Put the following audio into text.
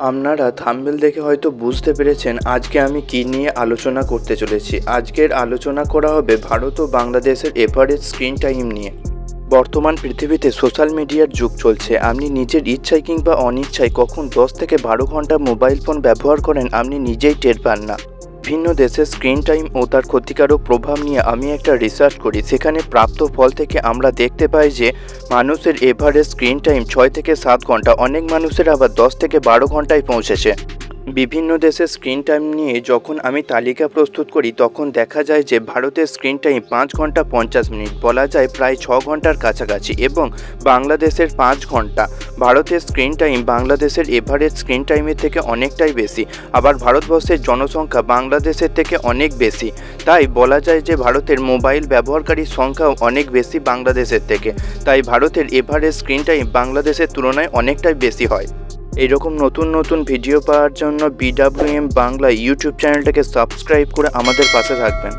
আপনারা থাম্বেল দেখে হয়তো বুঝতে পেরেছেন আজকে আমি কি নিয়ে আলোচনা করতে চলেছি। আজকের আলোচনা করা হবে ভারত ও বাংলাদেশের এভারেজ স্ক্রিন টাইম নিয়ে। বর্তমান পৃথিবীতে সোশ্যাল মিডিয়ার যুগ চলছে। আপনি নিজের ইচ্ছায় কিংবা অনিচ্ছায় কখন দশ থেকে বারো ঘণ্টা মোবাইল ফোন ব্যবহার করেন, আপনি নিজেই টের পান না। ভিন্ন দেশের স্ক্রিন টাইম ও তার ক্ষতিকারক প্রভাব নিয়ে আমি একটা রিসার্চ করি। সেখানে প্রাপ্ত ফল থেকে আমরা দেখতে পাই যে, মানুষের এভারেজ স্ক্রিন টাইম ছয় থেকে সাত ঘণ্টা, অনেক মানুষের আবার দশ থেকে বারো ঘন্টায় পৌঁছেছে। বিভিন্ন দেশের স্ক্রিন টাইম নিয়ে যখন আমি তালিকা প্রস্তুত করি, তখন দেখা যায় যে, ভারতের স্ক্রিন টাইম পাঁচ ঘণ্টা পঞ্চাশ মিনিট, বলা যায় প্রায় ছ ঘণ্টার কাছাকাছি এবং বাংলাদেশের পাঁচ ঘণ্টা। ভারতের স্ক্রিন টাইম বাংলাদেশের এভারেজ স্ক্রিন টাইমের থেকে অনেকটাই বেশি। আবার ভারতবর্ষের জনসংখ্যা বাংলাদেশের থেকে অনেক বেশি। তাই বলা যায় যে ভারতের মোবাইল ব্যবহারকারীর সংখ্যাও অনেক বেশি বাংলাদেশের থেকে। তাই ভারতের এভারেজ স্ক্রিন টাইম বাংলাদেশের তুলনায় অনেকটাই বেশি হয়। এইরকম নতুন নতুন ভিডিও পাওয়ার জন্য বিডাব্লিউএম বাংলা ইউটিউব চ্যানেলটাকে সাবস্ক্রাইব করে আমাদের পাশে থাকবেন।